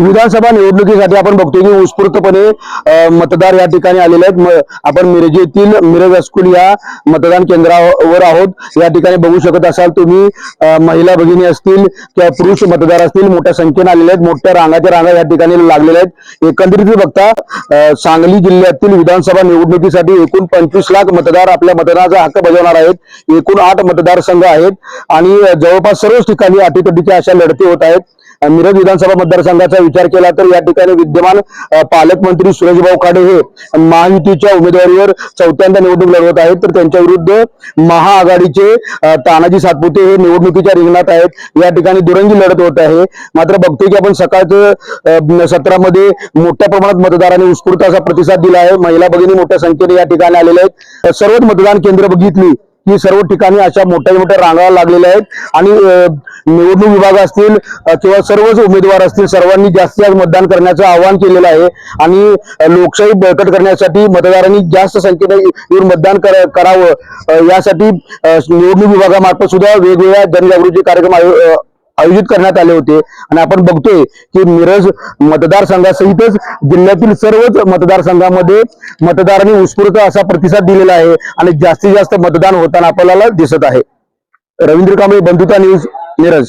विधानसभा निवडणुकीसाठी आपण बघतोय की उत्स्फूर्तपणे मतदार या ठिकाणी आलेले आहेत. आपण मिरज येथील मिरज हायस्कूल या मतदान केंद्रावर आहोत. या ठिकाणी बघू शकत असाल तुम्ही महिला भगिनी असतील किंवा पुरुष मतदार असतील मोठ्या संख्येने आलेले आहेत. मोठ्या रांगाच्या रांगा या ठिकाणी लागलेल्या आहेत. एकंदरीत बघता सांगली जिल्ह्यातील विधानसभा निवडणुकीसाठी एकूण पंचवीस लाख मतदार आपल्या मतदानाचा हक्क बजावणार आहेत. एकूण आठ मतदारसंघ आहेत. आणि जवळपास सर्वच ठिकाणी अटीतटीच्या अशा लढती होत आहेत. मिरज विधानसभा मतदारसंघाचा विचार केला तर या ठिकाणी विद्यमान पालकमंत्री सुरेशभाऊ खाडे हे महायुतीच्या उमेदवारीवर चौथ्यांदा निवडणूक लढवत आहेत. तर त्यांच्या विरुद्ध महाआघाडीचे तानाजी सातपुते हे निवडणुकीच्या रिंगणात आहेत. या ठिकाणी दुरंगी लढत होत आहे. मात्र बघतोय की आपण सकाळचं सत्रामध्ये मोठ्या प्रमाणात मतदारांनी उत्स्फूर्त असा प्रतिसाद दिला आहे. महिला भगिनी मोठ्या संख्येने या ठिकाणी आलेल्या आहेत. सर्वच मतदान केंद्र बघितली. ही सर्व ठिकाणी अशा मोठ्या मोठ्या रांगा लागलेल्या आहेत. आणि निवडणूक विभाग असतील किंवा सर्वच उमेदवार असतील सर्वांनी जास्तीत जास्त मतदान करण्याचं आवाहन केलेलं आहे. आणि लोकशाही बळकट करण्यासाठी मतदारांनी जास्त संख्येने येऊन मतदान कर- करावं. यासाठी निवडणूक विभागामार्फत सुद्धा वेगवेगळ्या जनजागृती कार्यक्रम आयोजित करण्यात आले होते. आणि आपण बघतोय की मिरज मतदारसंघासहितच जिल्ह्यातील सर्वच मतदारसंघामध्ये मतदारांनी उत्स्फूर्त असा प्रतिसाद दिलेला आहे आणि जास्तीत जास्त मतदान होताना आपल्याला दिसत आहे. रवींद्र कांबळे बंधुता न्यूज मिरज.